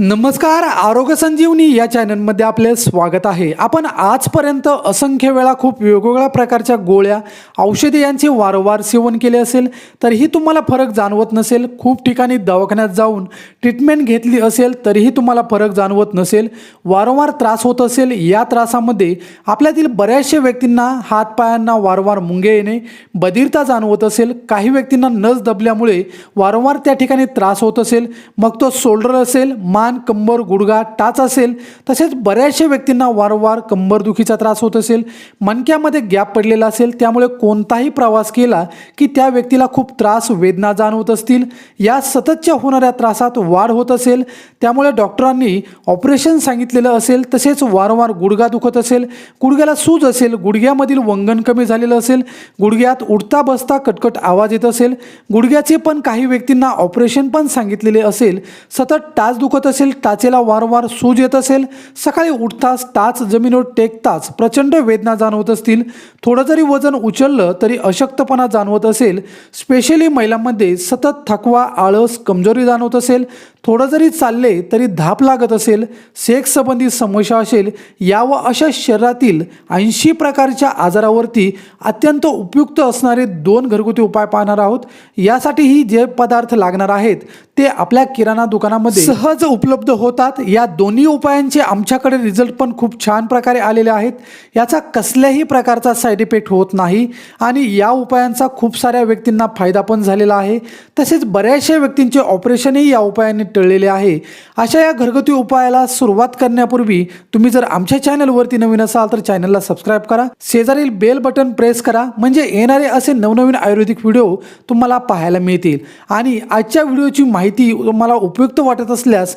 नमस्कार आरोग्य संजीवनी या चॅनलमध्ये आपले स्वागत आहे. आपण आजपर्यंत असंख्य वेळा खूप वेगवेगळ्या प्रकारच्या गोळ्या औषधे यांचे वारंवार सेवन केले असेल तरीही तुम्हाला फरक जाणवत नसेल खूप ठिकाणी दवाखान्यात जाऊन ट्रीटमेंट घेतली असेल तरीही तुम्हाला फरक जाणवत नसेल वारंवार त्रास होत असेल या त्रासामध्ये आपल्यातील बऱ्याचशा व्यक्तींना हातपायांना वारंवार मुंगे येणे बधिरता जाणवत असेल काही व्यक्तींना नस दबल्यामुळे वारंवार त्या ठिकाणी त्रास होत असेल मग तो शोल्डर असेल मान कंबर गुडघा टाच असेल तसेच बऱ्याचशा व्यक्तींना वारंवार कंबरदुखीचा त्रास होत असेल मणक्यामध्ये गॅप पडलेला असेल त्यामुळे कोणताही प्रवास केला की त्या व्यक्तीला खूप त्रास वेदना जाणवत असतील. या सततच्या होणाऱ्या त्रासात वाढ होत असेल त्यामुळे डॉक्टरांनी ऑपरेशन सांगितलेलं असेल तसेच वारंवार गुडघा दुखत असेल गुडघ्याला सूज असेल गुडघ्यामधील वंगण कमी झालेलं असेल गुडघ्यात उठता बसता कटकट आवाज येत असेल गुडघ्याचे पण काही व्यक्तींना ऑपरेशन पण सांगितलेले असेल सतत टाच दुखत असेल टाचेला वारंवार सूज येत असेल. सकाळी उठताच टाच जमिनीवर टेकताच प्रचंड वेदना जाणवत असतील. थोडं जरी वजन उचललं तरी अशक्तपणा जाणवत असेल. स्पेशली महिलांमध्ये सतत थकवा आळस कमजोरी जाणवत असेल. थोडं जरी चालले तरी धाप लागत असेल. सेक्स संबंधी समस्या असेल. या व अशा शरीरातील ऐंशी प्रकारच्या आजारावरती अत्यंत उपयुक्त असणारे दोन घरगुती उपाय पाहणार आहोत. यासाठीही जे पदार्थ लागणार आहेत ते आपल्या किराणा दुकानामध्ये सहज उप उपलब्ध होतात. या दोन्ही उपायांचे आमच्याकडे रिझल्ट पण खूप छान प्रकारे आलेले आहेत. याचा कसल्याही प्रकारचा साईड इफेक्ट होत नाही आणि या उपायांचा खूप साऱ्या व्यक्तींना फायदा पण झालेला आहे. तसेच बऱ्याचशा व्यक्तींचे ऑपरेशनही या उपायाने टळलेले आहे. अशा या घरगुती उपायाला सुरुवात करण्यापूर्वी तुम्ही जर आमच्या चॅनलवरती नवीन असाल तर चॅनलला सबस्क्राईब करा. शेजारील बेल बटन प्रेस करा. म्हणजे येणारे असे नवनवीन आयुर्वेदिक व्हिडिओ तुम्हाला पाहायला मिळतील. आणि आजच्या व्हिडिओची माहिती तुम्हाला उपयुक्त वाटत असल्यास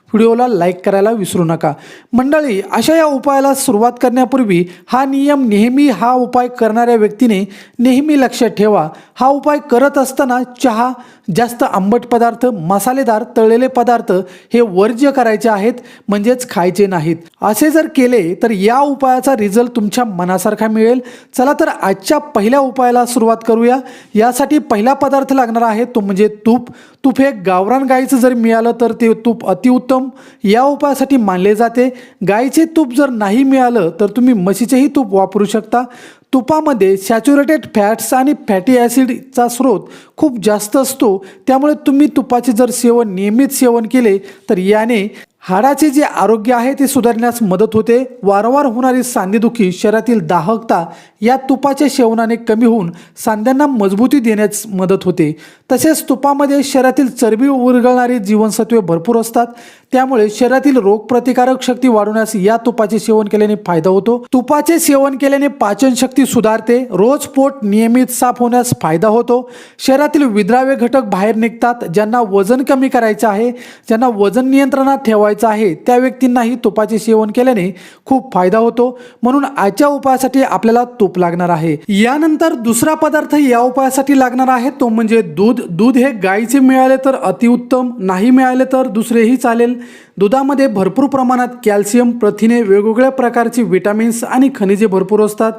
व्हिडिओला लाईक करायला विसरू नका. मंडळी अशा या उपायाला सुरुवात करण्यापूर्वी हा नियम नेहमी हा उपाय करणाऱ्या व्यक्तीने नेहमी लक्षात ठेवा. हा उपाय करत असताना चहा जास्त आंबट पदार्थ मसालेदार तळलेले पदार्थ हे वर्ज्य करायचे आहेत म्हणजेच खायचे नाहीत. असे जर केले तर या उपायाचा रिझल्ट तुमच्या मनासारखा मिळेल. चला तर आजच्या पहिल्या उपायाला सुरुवात करूया. यासाठी पहिला पदार्थ लागणार आहे तो म्हणजे तूप. तूप हे गावरान गाईचं जर मिळालं तर ते तूप अतिउत्तम या उपायासाठी मानले जाते. गाईचे तूप जर नाही मिळालं तर तुम्ही म्हशीचेही तूप वापरू शकता. तुपामध्ये सॅच्युरेटेड फॅट्स आणि फॅटी ॲसिडचा स्रोत खूप जास्त असतो. त्यामुळे तुम्ही तुपाचे जर सेवन नियमित सेवन केले तर याने हाडाचे जे आरोग्य आहे ते सुधारण्यास मदत होते. वारंवार होणारी सांधेदुखी शरीरातील दाहकता या तुपाच्या सेवनाने कमी होऊन सांध्यांना मजबूती देण्यास मदत होते. तसेच तुपामध्ये शरीरातील चरबी उरगळणारी जीवनसत्वे भरपूर असतात. त्यामुळे शरीरातील रोगप्रतिकारक शक्ती वाढवण्यास या तुपाचे सेवन केल्याने फायदा होतो. तुपाचे सेवन केल्याने पाचनशक्ती सुधारते. रोज पोट नियमित साफ होण्यास फायदा होतो. शरीरातील विद्राव्य घटक बाहेर निघतात. ज्यांना वजन कमी करायचं आहे ज्यांना वजन नियंत्रणात ठेवायचं आहे त्या व्यक्तींनाही तुपाचे सेवन केल्याने खूप फायदा होतो. म्हणून आजच्या उपायासाठी आपल्याला तुप लागणार आहे. यानंतर दुसरा पदार्थ या उपायासाठी लागणार आहे. तो म्हणजे दूध. दूध हे गाईचे मिळाले तर अतिउत्तम. नाही मिळाले तर दुसरेही चालेल. दुधामध्ये भरपूर प्रमाणात कॅल्शियम प्रथिने वेगवेगळ्या प्रकारची विटामिन्स आणि खनिजे भरपूर असतात.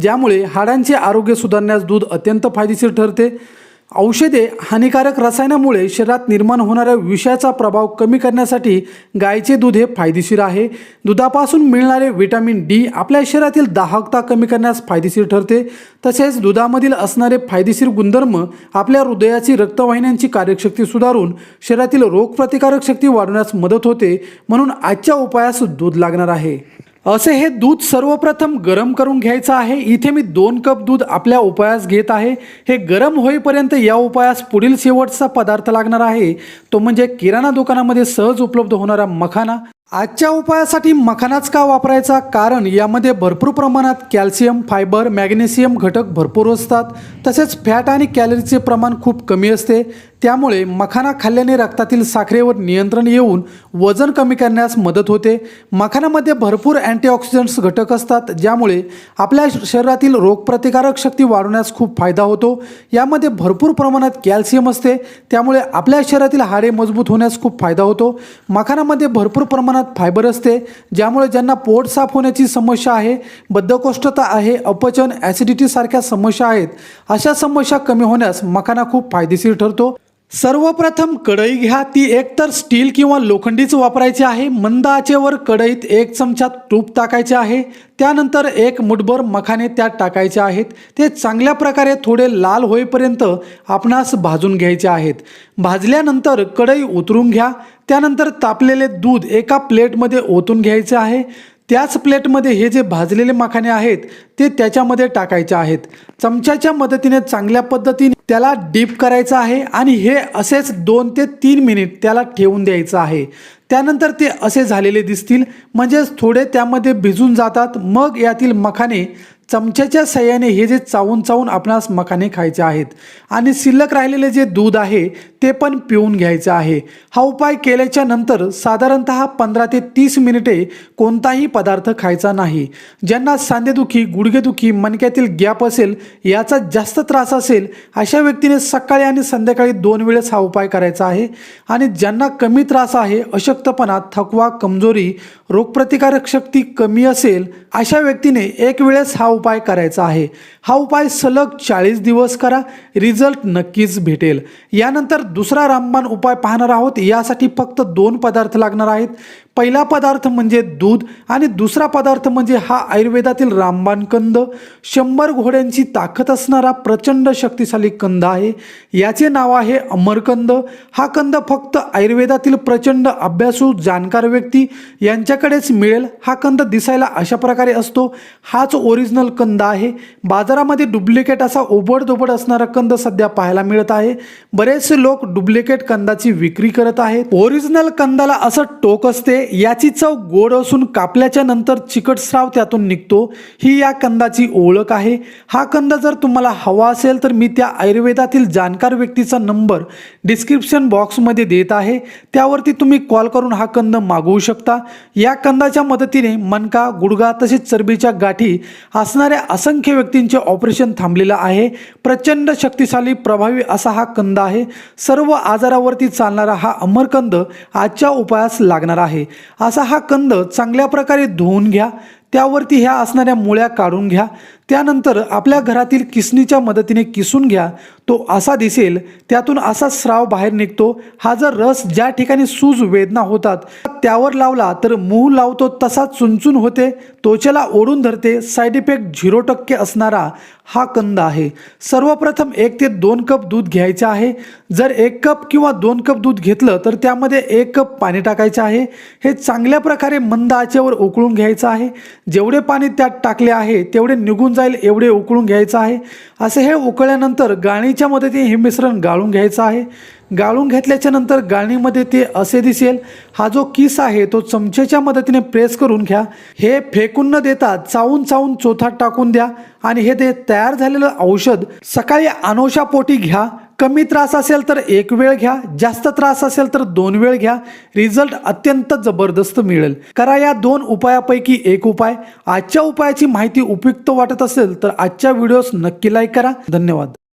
ज्यामुळे हाडांचे आरोग्य सुधारण्यास दूध अत्यंत फायदेशीर ठरते. औषधे हानिकारक रसायनामुळे शरीरात निर्माण होणाऱ्या विषाचा प्रभाव कमी करण्यासाठी गायीचे दूध हे फायदेशीर आहे. दुधापासून मिळणारे विटॅमिन डी आपल्या शरीरातील दाहकता कमी करण्यास फायदेशीर ठरते. तसेच दुधामधील असणारे फायदेशीर गुणधर्म आपल्या हृदयाची रक्तवाहिन्यांची कार्यशक्ती सुधारून शरीरातील रोगप्रतिकारक शक्ती वाढवण्यास मदत होते. म्हणून आजच्या उपायास दूध लागणार आहे. असे हे दूध सर्वप्रथम गरम करून घ्यायचं आहे. इथे मी दोन कप दूध आपल्या उपायास घेत आहे. हे गरम होईपर्यंत या उपायास पुढील शेवटचा पदार्थ लागणार आहे. तो म्हणजे किराणा दुकानामध्ये सहज उपलब्ध होणारा मखाना. आजच्या उपायासाठी मखानाच का वापरायचा? कारण यामध्ये भरपूर प्रमाणात कॅल्शियम फायबर मॅग्नेशियम घटक भरपूर असतात. तसेच फॅट आणि कॅलरीचे प्रमाण खूप कमी असते. त्यामुळे मखाना खाल्ल्याने रक्तातील साखरेवर नियंत्रण येऊन वजन कमी करण्यास मदत होते. मखानामध्ये भरपूर अँटीऑक्सिडंट्स घटक असतात ज्यामुळे आपल्या शरीरातील रोगप्रतिकारक शक्ती वाढवण्यास खूप फायदा होतो. यामध्ये भरपूर प्रमाणात कॅल्शियम असते. त्यामुळे आपल्या शरीरातील हाडे मजबूत होण्यास खूप फायदा होतो. मखानामध्ये भरपूर प्रमाणात फायबर असते ज्यामुळे ज्यांना पोट साफ होण्याची समस्या आहे बद्धकोष्ठता आहे अपचन ॲसिडिटीसारख्या समस्या आहेत अशा समस्या कमी होण्यास मखाना खूप फायदेशीर ठरतो. सर्वप्रथम कढई घ्या. ती एकतर स्टील किंवा लोखंडीच वापरायची आहे. मंद आचेवर कढईत एक चमचा तूप टाकायचे आहे. त्यानंतर एक मुठभर मखाने त्यात टाकायचे आहेत. ते चांगल्या प्रकारे थोडे लाल होईपर्यंत आपणास भाजून घ्यायचे आहेत. भाजल्यानंतर कढई उतरून घ्या. त्यानंतर तापलेले दूध एका प्लेटमध्ये ओतून घ्यायचे आहे. त्याच प्लेटमध्ये हे जे भाजलेले मखाने आहेत ते त्याच्यामध्ये टाकायचे आहेत. चमच्याच्या मदतीने चांगल्या पद्धतीने त्याला डीप करायचं आहे आणि हे असेच दोन ते तीन मिनिट त्याला ठेवून द्यायचं आहे. त्यानंतर ते असे झालेले दिसतील म्हणजेच थोडे त्यामध्ये भिजून जातात. मग यातील मखाने चमच्याच्या सहाय्याने हे जे चावून चावून आपणास मखाने खायचे आहेत. आणि शिल्लक राहिलेले जे दूध आहे ते पण पिऊन घ्यायचं आहे. हा उपाय केल्याच्यानंतर साधारणत पंधरा ते तीस मिनिटे कोणताही पदार्थ खायचा नाही. ज्यांना सांधेदुखी गुडघेदुखी मणक्यातील गॅप असेल याचा जास्त त्रास असेल अशा व्यक्तीने सकाळी आणि संध्याकाळी दोन वेळेस हा उपाय करायचा आहे. आणि ज्यांना कमी त्रास आहे अशक्तपणा थकवा कमजोरी रोगप्रतिकारक शक्ती कमी असेल अशा व्यक्तीने एक वेळेस हा उपाय करायचा आहे. हा उपाय सलग चाळीस दिवस करा रिझल्ट नक्कीच भेटेल. यानंतर दुसरा रामबाण उपाय पाहणार आहोत. यासाठी फक्त दोन पदार्थ लागणार आहेत. पहिला पदार्थ म्हणजे दूध आणि दुसरा पदार्थ म्हणजे हा आयुर्वेदातील रामबाण कंद. शंभर घोड्यांची ताकद असणारा प्रचंड शक्तिशाली कंद आहे. याचे नाव आहे अमरकंद हा कंद फक्त आयुर्वेदातील प्रचंड अभ्यासू जाणकार व्यक्ती यांच्याकडेच मिळेल. हा कंद दिसायला अशा प्रकारे असतो. हाच ओरिजिनल कंद आहे. बाजारामध्ये डुप्लिकेट असा ओबडधोबड असणारा कंद सध्या पाहायला मिळत आहे. बरेचसे लोक डुप्लिकेट कंदाची विक्री करत आहेत. ओरिजिनल कंदाला असं टोक असते याची चव गोड असून कापल्याच्या नंतर चिकट स्राव त्यातून निघतो. ही या कंदाची ओळख आहे. हा कंद जर तुम्हाला हवा असेल तर मी त्या आयुर्वेदातील जाणकार व्यक्तीचा नंबर डिस्क्रिप्शन बॉक्समध्ये देत आहे. त्यावरती तुम्ही कॉल करून हा कंद मागवू शकता. या कंदाच्या मदतीने मनका गुडघा तसेच चरबीच्या गाठी असणाऱ्या असंख्य व्यक्तींचे ऑपरेशन थांबलेलं आहे. प्रचंड शक्तिशाली प्रभावी असा हा कंद आहे. सर्व आजारावरती चालणारा हा अमरकंद आजच्या उपायास लागणार आहे. असा हा कंद चांगल्या प्रकारे धुवून घ्या. त्यावरती ह्या असणाऱ्या मुळ्या काढून घ्या. त्यानंतर आपल्या घरातील किसणीच्या मदतीने किसून घ्या. तो असा दिसेल त्यातून असा स्राव बाहेर निघतो. हा जर रस ज्या ठिकाणी सूज वेदना होतात त्यावर लावला तर मूह लावतो तसा चुनचुन होते. त्वचेला ओढून धरते साईड इफेक्ट झिरो टक्के असणारा हा कंद आहे. सर्वप्रथम एक ते दोन कप दूध घ्यायचे आहे. जर एक कप किंवा दोन कप दूध घेतलं तर त्यामध्ये एक कप पाणी टाकायचं आहे. हे चांगल्या प्रकारे मंद आचेवर उकळून घ्यायचं आहे. जेवढे पाणी त्यात टाकले आहे तेवढे निघून जाईल एवढे उकळून घ्यायचं आहे. असे हे उकळल्यानंतर गाळणीच्या मदतीने हे मिश्रण गाळून घ्यायचं आहे. गाळून घेतल्याच्या नंतर गाळणीमध्ये ते असे दिसेल हा जो किस आहे तो चमचेच्या मदतीने प्रेस करून घ्या. हे फेकून न देता चावून चावून चोथात टाकून द्या आणि हे ते तयार झालेलं औषध सकाळी अनोशा पोटी घ्या. कमी त्रास असेल तर एक वेळ घ्या जास्त त्रास असेल तर दोन वेळ घ्या. रिझल्ट अत्यंत जबरदस्त मिळेल. करा या दोन उपायापैकी एक उपाय. आजच्या उपायाची माहिती उपयुक्त वाटत असेल तर आजच्या व्हिडिओस नक्की लाईक करा. धन्यवाद.